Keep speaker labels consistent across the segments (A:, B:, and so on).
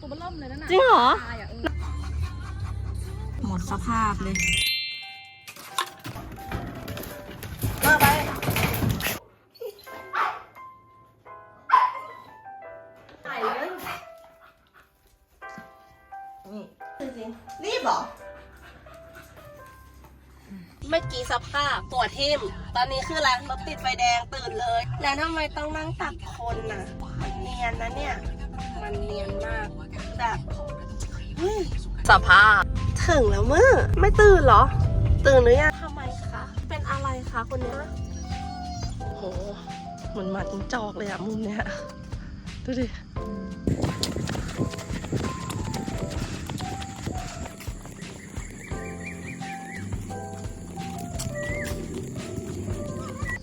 A: ตัวเบล่มเลยนั่นน่ะ
B: จริงเหรอ
A: ตายอะเออ
B: หมดสภาพเลย
C: มาไป
B: ใส่เลย
C: นี่
B: จริง
C: รีบเหรอ
B: เมื่อกี้สภาพปวดทิ่มตอนนี้คืออะไรรถติดไฟแดงตื่นเลย แล้วทำไมต้องนั่งตักคนน่ะมันเนียนนะเนี่ย มันเนียนมาก แบบเฮ้ยสภาพถึงแล้วมือไม่ตื่นเหรอ ตื่นหรือยังทำไมคะ เป็นอะไรคะคนเนี้ยโอ้โหเหมือนหมัดจอกเลยอะมุมเนี้ยดูดิ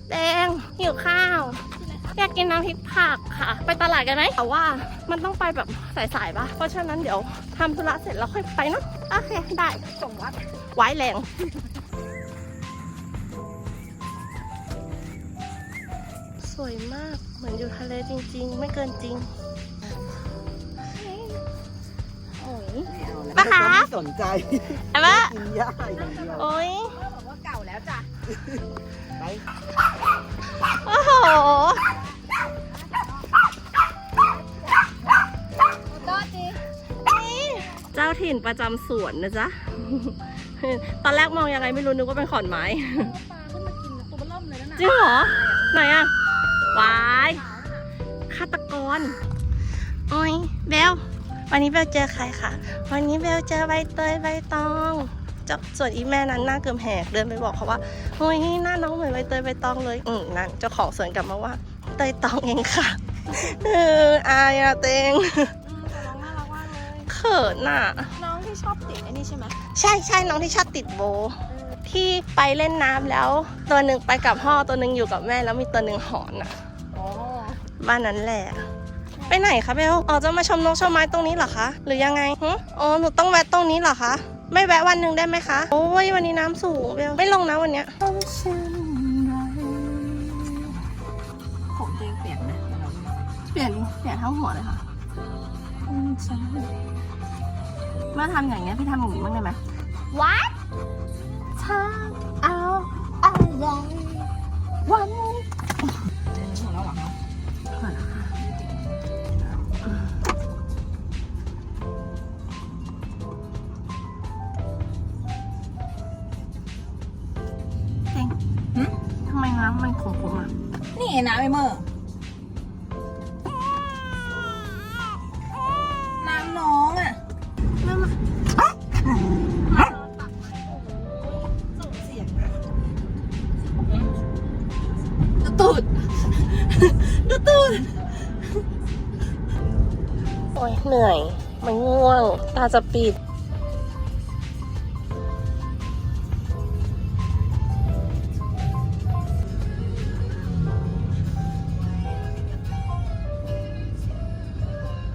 B: แดงหิวข้าว อยากกินน้ำพริกผักค่ะ ไปตลาดกันไหมแต่ว่ามันต้องไปแบบ สายๆปะเพราะฉะนั้นเดี๋ยวทำธุระเสร็จแล้วค่อยไปเนาะโอเค ได้ส่งวัดไว้แรงสวยมาก เหมือนอยู่ทะเลจริง ๆ ไม่เกินจริงโอ้ย
C: ไม่เอาแล้ว
B: ปะคะ
C: ไม่สนใจ
B: ไอ้บ้า
C: กินหญ้าอย่างเดียว
B: โอ้ย
A: บอกว่าเก่าแล้วจ้ะ
C: ไป
B: โอ้โห เจ้าถิ่นประจำสวนนะจ๊ะ ตอนแรกมองยังไงไม่รู้นึกว่าเป็นขอนไม้
A: ปลาขึ้นมากินตัวเบล่มเลยนั่นน่ะ
B: จริงเหรอ ไหนอะวายฆาตกรโอ้ยเบลวันนี้เบลเจอใครคะวันนี้เบลเจอใบเตยใบตองเจ้าส่วนอีแม่นั้นหน้าเกือบแหกเดินไปบอกเขาว่าเฮ้ยหน้าน้องเหมือนใบเตยใบตองเลย อืมนั่นเจ้าของสวนกลับมาว่าเตยตองเองค่ะ เอออายอะเตง
A: เลย
B: เขินอะ
A: น้องที่ชอบติดไอ้นี่ใช่ไหม
B: ใช่ใช่น้องที่ชอบติดโบ ที่ไปเล่นน้ำแล้ว ตัวหนึ่งไปกับพ่อตัวหนึ่งอยู่กับแม่แล้วมีตัวหนึ่งหอนอะ
A: อ๋อ
B: บ้านนั้นแหละ ไปไหนคะเบลอ๋อจะมาชมนกชมไม้ตรงนี้เหรอคะ หรือยังไงหึอ๋อหนูต้องแวะตรงนี้เหรอคะ ไม่แวะวันหนึ่งได้ไหมคะ โอ้ยวันนี้น้ำสูงเบลไม่ลงนะวันเนี้ย
A: ผมตัวเองเปลี่ยนไหม
B: เปลี่ยนเปลี่ยนทั้งหัวเลยค่ะ เมื่อทำอย่างเงี้ยพี่ทำอย่างนี้บ้างได้ไหม
A: What
B: ถ้าเอาอะไรวัน
A: หัวเราหวังเนาะ
B: เองทำไมน้ำมันขมๆอะ
A: นี่น้ำไอเมอร์ ตูด
B: ดูตูนโอ้ยเหนื่อย มันง่วง ตาจะปิด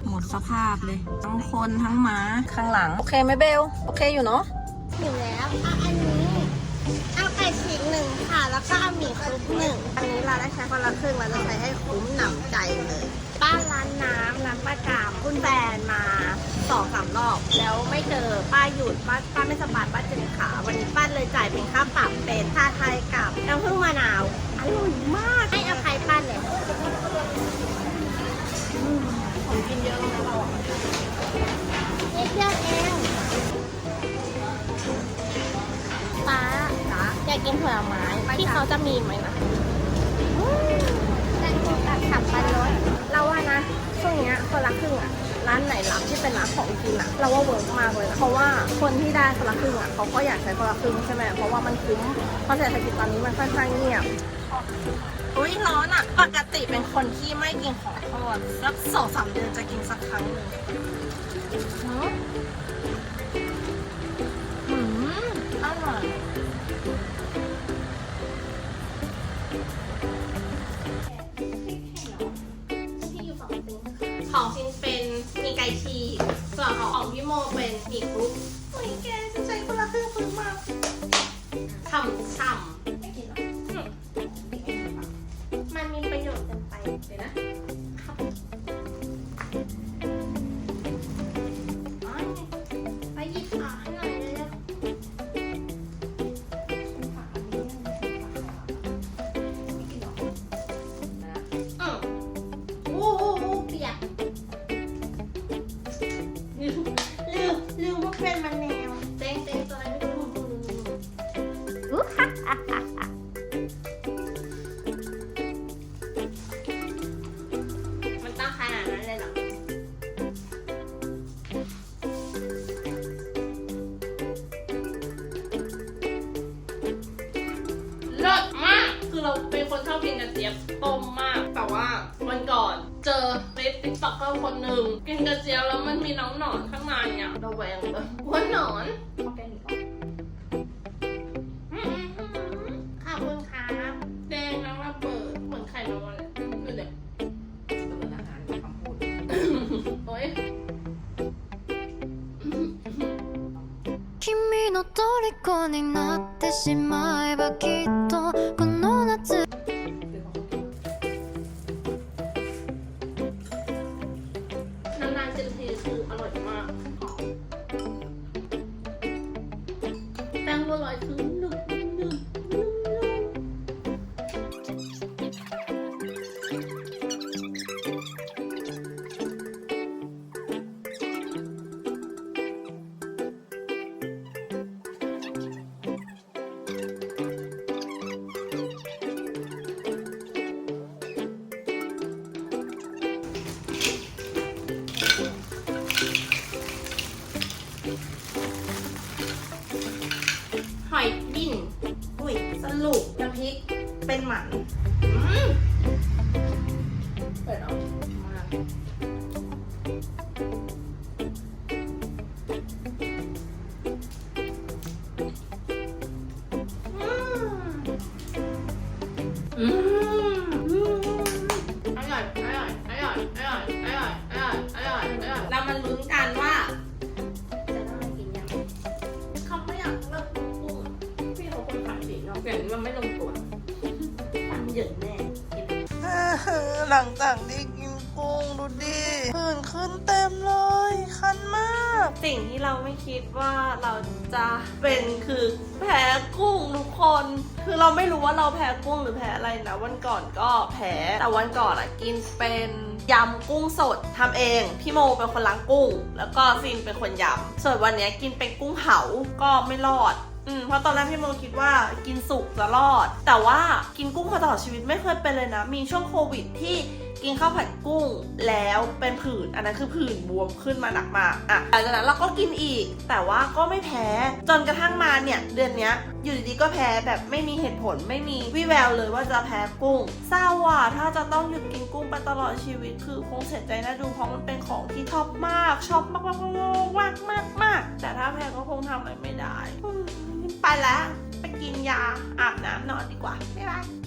A: หมดสภาพเลย ทั้งคนทั้งม้า ข้างหลัง โอเคไหมเบล โอเคอยู่เนาะ
B: อยู่แล้วอะอันนี้ หมี่คลุกหนึ่งอันนี้เราได้ใช้คนละครึ่งเราจะใช้ให้คุ้มหนำใจเลย ป้าร้านน้ำร้านประกามคุณแฟนมาสองสามรอบ แล้วไม่เจอป้าหยุดป้าป้าไม่สบายป้าเจ็บขาวันนี้ป้าเลยจ่ายเป็นค่าปรับเป็นชาไทยกับน้ำผึ้งมะนาวอร่อยมากให้อภัยป้าเลยผมกินเยอะนะเราอะนิดเดียวเองากกินผลไม้ที่เขาจะมีไหมนะแตงโมกับสับปะรดเราว่านะช่วงเนี้ยคนละครึ่งอะร้านไหนรับที่เป็นร้านของกินอะเราว่าเวิร์กมากเลยนะเพราะว่าคนที่ได้คนละครึ่งอะเขาก็อยากใช้คนละครึ่งใช่ไหมเพราะว่ามันคุ้มเพราะเศรษฐกิจตอนนี้มันค่อนข้างเงียบอุ้ยร้อนอะปกติเป็นคนที่ไม่กินของทอดสักสองสามเดือนจะกินสักครั้งหนึ่ง ฉีกส่วนของของพี่โมเป็นหมี่คลุกโอ้ยแกจะใช้คนละครึ่งคุ้มมากฉ่ำฉ่ ลืมลืมลืมว่าเป็นมันแนวเต้งเต้งตัวอะไรไม่รู้อู้ฮ่าฮ่าฮ่าฮ่ามันต้องขนาดนั้นเลยเหรอ
D: เลิศมาก คือเราเป็นคนชอบกินกระเจี๊ยบต้มมาก แต่ว่าวันก่อนเจอ เฟซติ๊กต็อกเกอร์คนหนึ่งกินกระเจี๊ยบแล้วมันมีน้องหนอนข้างในอ่ะระแวงเลยว่าหนอน
B: ออร์แกนิกเหรออืมอืมอืมขอบคุณครับ
D: แดงแล้วระเบิดเหมือนไข่นกเลยดูเด็ก
C: ตัวอาหารคำพูด
D: โอ้ย
E: 君の虜になってしまえばきっと
D: tăng vô loại thứ được. ริก
C: เป็นหมัน
D: เปิดออ
B: กมา
D: อืม คนขายดีเนาะอย่างนี้มันไม่ลงตัว
B: ตังเหยินแน่กิน
C: หลังจากที่กินกุ้งดูดิผื่นขึ้นเต็มเลยคันมาก
B: สิ่งที่เราไม่คิดว่าเราจะเป็นคือแพ้กุ้งทุกคน คือเราไม่รู้ว่าเราแพ้กุ้งหรือแพ้อะไรนะ วันก่อนก็แพ้แต่วันก่อนอะกินเป็นยำกุ้งสดทำเอง พี่โมเป็นคนล้างกุ้ง แล้วก็ฟินเป็นคนยำส่วนวันเนี้ยกินเป็นกุ้งเผาก็ไม่รอด อืมเพราะตอนแรกพี่โมคิดว่ากินสุกจะรอด แต่ว่ากินกุ้งมาตลอดชีวิตไม่เคยเป็นเลยนะ มีช่วงโควิดที่ กินข้าวผัดกุ้งแล้วเป็นผื่นอันนั้นคือผื่นบวมขึ้นมาหนักมากอะหลังจากนั้นเราก็กินอีก แต่ว่าก็ไม่แพ้ จนกระทั่งมาเนี่ย เดือนนี้อยู่ดีๆก็แพ้แบบไม่มีเหตุผลไม่มีวี่แววเลยว่าจะแพ้กุ้งเศร้าอะถ้าจะต้องหยุดกินกุ้งไปตลอดชีวิต คือคงเสียใจนะดูเพราะมันเป็นของที่ชอบมากชอบมากมากมากมากมากมากแต่ถ้าแพ้ก็คงทำอะไรไม่ได้ ไปแล้วไปกินยาอาบน้ำนอนดีกว่าบ๊ายบาย